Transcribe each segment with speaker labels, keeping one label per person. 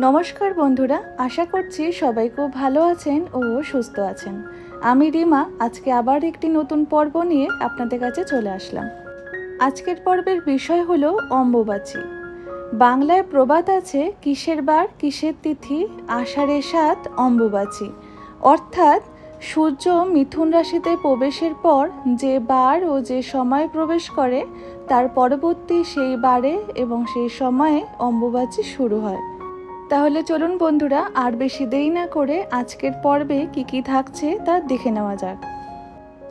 Speaker 1: নমস্কার বন্ধুরা, আশা করছি সবাই খুব ভালো আছেন ও সুস্থ আছেন। আমি রিমা, আজকে আবার একটি নতুন পর্ব নিয়ে আপনাদের কাছে চলে আসলাম। আজকের পর্বের বিষয় হলো অম্বুবাচী। বাংলায় প্রবাদ আছে, কিসের বার, কিসের তিথি আষাঢ়ে সাত, অম্বুবাচী। অর্থাৎ, সূর্য মিথুন রাশিতে প্রবেশের পর যে বার ও যে সময় প্রবেশ করে, তার পরবর্তী সেই বারে এবং সেই সময়ে অম্বুবাচী শুরু হয়। তাহলে চলুন বন্ধুরা, আর বেশি দেরি না করে আজকের পর্বে কি কি থাকছে তা দেখে নেওয়া যাক।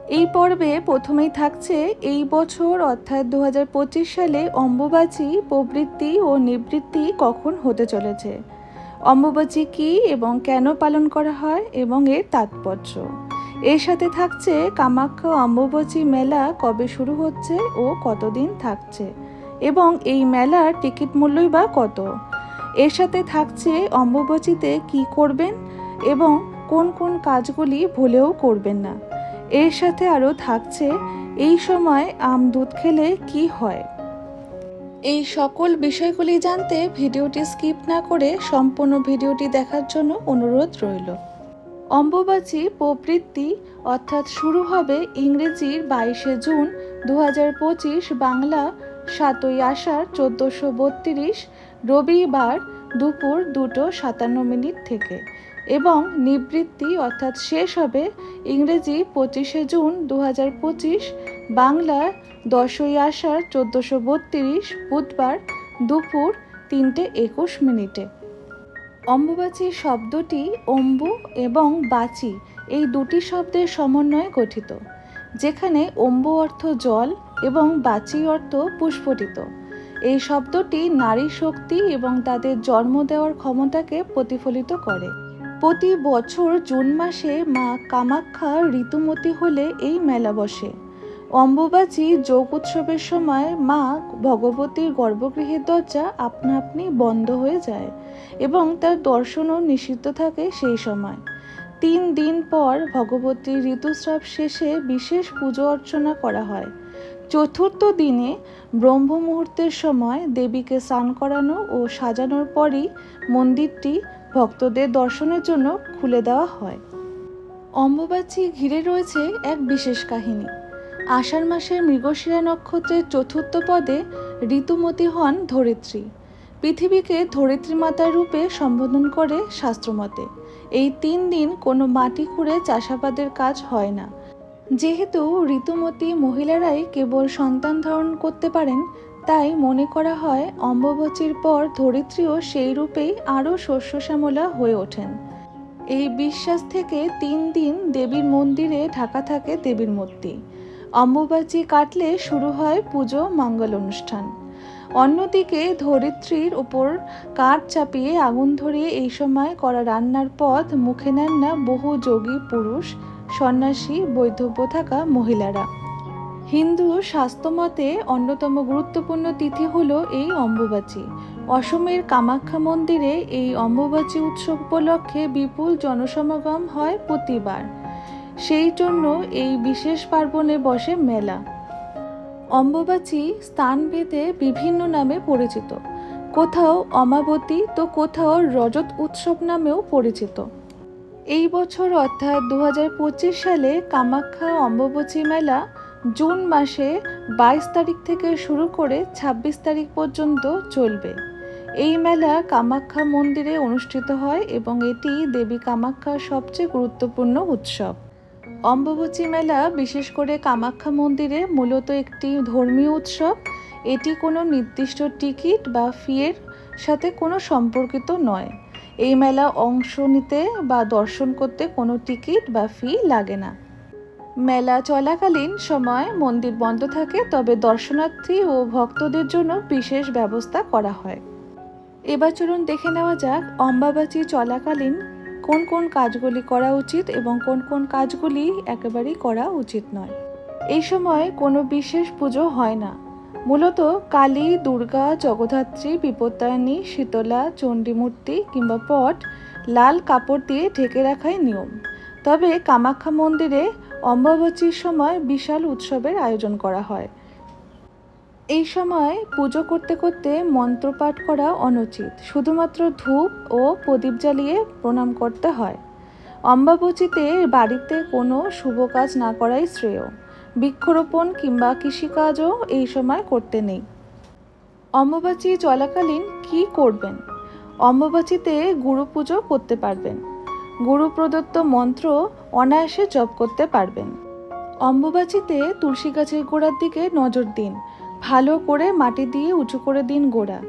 Speaker 1: এই পর্বে প্রথমেই থাকছে এই বছর, অর্থাৎ দু হাজার পঁচিশ সালে অম্বুবাচী প্রবৃত্তি ও নিবৃত্তি কখন হতে চলেছে? অম্বুবাচী কি এবং কেন পালন করা হয় এবং এর তাৎপর্য? এর সাথে থাকছে কামাখ্যা অম্বুবাচী মেলা কবে শুরু হচ্ছে ও কতদিন থাকছে? এবং এই মেলার টিকিট মূল্যই বা কত? এর সাথে থাকছে অম্বুবাচীতে কি করবেন এবং কোন কোন কাজগুলি ভুলেও করবেন না। এর সাথে আরও থাকছে, এই সময় আম দুধ খেলে কি হয়? এই সকল বিষয়গুলি জানতে ভিডিওটি স্কিপ না করে সম্পূর্ণ ভিডিওটি দেখার জন্য অনুরোধ রইল। অম্বুবাচী প্রবৃত্তি অর্থাৎ শুরু হবে ইংরেজির বাইশে জুন দু হাজার পঁচিশ বাংলা সাতই আষাঢ় চোদ্দোশো বত্রিশ রবিবার দুপুর দুটো সাতান্ন মিনিট থেকে এবং নিবৃত্তি অর্থাৎ শেষ হবে ইংরেজি পঁচিশে জুন দু হাজার পঁচিশ, বাংলার দশই আষাঢ় চোদ্দোশো বত্রিশ, বুধবার দুপুর তিনটে একুশ মিনিটে। অম্বুবাচী শব্দটি অম্বু এবং বাচি এই দুটি শব্দের সমন্বয়ে গঠিত, যেখানে অম্বু অর্থ জল এবং বাচি অর্থ পুষ্পটিত। এই শব্দটি নারী শক্তি এবং তাদের জন্ম দেওয়ার ক্ষমতাকে প্রতিফলিত করে। প্রতি বছর জুন মাসে মা কামাখ্যা ঋতুমতি হলে এই মেলা বসে। অম্বুবাচী যোগ উৎসবের সময় মা ভগবতীর গর্ভগৃহের দরজা আপনা আপনি বন্ধ হয়ে যায় এবং তার দর্শনও নিষিদ্ধ থাকে সেই সময়। তিন দিন পর ভগবতীর ঋতুস্রাব শেষে বিশেষ পুজো অর্চনা করা হয়। চতুর্থ দিনে ব্রহ্ম মুহূর্তের সময় দেবীকে স্নান করানো ও সাজানোর পরই মন্দিরটি ভক্তদের দর্শনের জন্য খুলে দেওয়া হয়। অম্বুবাচী ঘিরে রয়েছে এক বিশেষ কাহিনী। আষাঢ় মাসের মৃগশিরা নক্ষত্রের চতুর্থ পদে ঋতুমতি হন ধরিত্রী। পৃথিবীকে ধরিত্রী মাতার রূপে সম্বোধন করে শাস্ত্রমতে। এই তিন দিন কোনো মাটি খুঁড়ে চাষাবাদের কাজ হয় না। যেহেতু ঋতুমতী মহিলারাই কেবল সন্তান ধারণ করতে পারেন, তাই মনে করা হয় অম্বুবাচীর পর ধরিত্রীও সেই রূপেই আরও শস্য শ্যামলা হয়ে ওঠেন। এই বিশ্বাস থেকে তিন দিন দেবীর মন্দিরে ঢাকা থাকে দেবীর মূর্তি। অম্বুবাচী কাটলে শুরু হয় পুজো মঙ্গল অনুষ্ঠান। অন্যদিকে ধরিত্রীর উপর কাঠ চাপিয়ে আগুন ধরিয়ে এই সময় করা রান্নার পথ মুখে নেন না বহু যোগী পুরুষ। সন্ন্যাসী, বৈধব্য থাকা মহিলারা। হিন্দু স্বাস্থ্যমতে অন্যতম গুরুত্বপূর্ণ তিথি হল এই অম্বুবাচী। অসমের কামাখ্যা মন্দিরে এই অম্বুবাচী উৎসব উপলক্ষে বিপুল জনসমাগম হয় প্রতিবার। সেই জন্য এই বিশেষ পার্বণে বসে মেলা। অম্বুবাচী স্থানভেদে বিভিন্ন নামে পরিচিত। কোথাও অমাবতী তো কোথাও রজত উৎসব নামেও পরিচিত। এই বছর অর্থাৎ দু হাজার পঁচিশ সালে কামাখ্যা অম্বুবাচী মেলা জুন মাসে বাইশ তারিখ থেকে শুরু করে ২৬ তারিখ পর্যন্ত চলবে। এই মেলা কামাখ্যা মন্দিরে অনুষ্ঠিত হয় এবং এটি দেবী কামাখ্যার সবচেয়ে গুরুত্বপূর্ণ উৎসব। অম্বুবাচী মেলা বিশেষ করে কামাখ্যা মন্দিরে মূলত একটি ধর্মীয় উৎসব। এটি কোনো নির্দিষ্ট টিকিট বা ফিয়ের সাথে কোনো সম্পর্কিত নয়। এই মেলা অংশ নিতে বা দর্শন করতে কোনো টিকিট বা ফি লাগে না। মেলা চলাকালীন সময় মন্দির বন্ধ থাকে, তবে দর্শনার্থী ও ভক্তদের জন্য বিশেষ ব্যবস্থা করা হয়। এবার চলুন দেখে নেওয়া যাক অম্বাবাচী চলাকালীন কোন কোন কাজগুলি করা উচিত এবং কোন কোন কাজগুলি একেবারেই করা উচিত নয়। এই সময় কোনো বিশেষ পুজো হয় না। মূলত কালী, দুর্গা, জগদ্ধাত্রী বিপত্তায়নী শীতলা, চণ্ডীমূর্তি কিংবা পট লাল কাপড় দিয়ে ঢেকে রাখাই নিয়ম। তবে কামাখ্যা মন্দিরে অম্বাবচীর সময় বিশাল উৎসবের আয়োজন করা হয়। এই সময় পুজো করতে করতে মন্ত্রপাঠ করা অনুচিত। শুধুমাত্র ধূপ ও প্রদীপ জ্বালিয়ে প্রণাম করতে হয়। অম্বাবচিতে বাড়িতে কোনো শুভ কাজ না করাই শ্রেয়। বৃক্ষরোপণ কিংবা কৃষিকাজও এই সময় করতে নেই। অম্বুবাচী চলাকালীন কি করবেন? অম্বুবাচীতে গুরু পুজো করতে পারবেন। গুরু প্রদত্ত মন্ত্র অনায়াসে জপ করতে পারবেন। অম্বুবাচীতে তুলসী গাছের গোড়ার দিকে নজর দিন। ভালো করে মাটি দিয়ে উঁচু করে দিন গোড়া।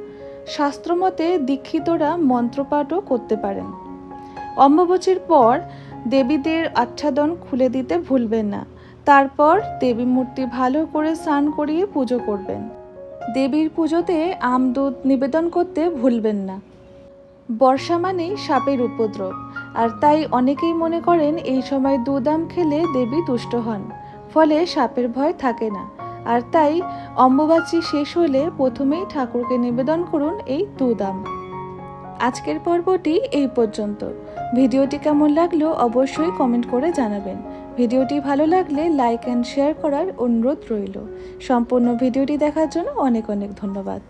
Speaker 1: শাস্ত্রমতে দীক্ষিতরা মন্ত্রপাঠও করতে পারেন। অম্বুবাচীর পর দেবীদের আচ্ছাদন খুলে দিতে ভুলবেন না। তারপর দেবী মূর্তি ভালো করে স্নান করিয়ে পুজো করবেন। দেবীর পুজোতে আম দুধ নিবেদন করতে ভুলবেন না। বর্ষা মানেই সাপের উপদ্রব, আর তাই অনেকেই মনে করেন এই সময় দুধ আম খেলে দেবী তুষ্ট হন, ফলে সাপের ভয় থাকে না। আর তাই অম্বুবাচী শেষ হলে প্রথমেই ঠাকুরকে নিবেদন করুন এই দুধ আম আজকের পর্বটি এই পর্যন্ত। ভিডিওটি কেমন লাগল অবশ্যই কমেন্ট করে জানাবেন। ভিডিওটি ভালো লাগলে লাইক অ্যান্ড শেয়ার করার অনুরোধ রইল। সম্পূর্ণ ভিডিওটি দেখার জন্য অনেক অনেক ধন্যবাদ।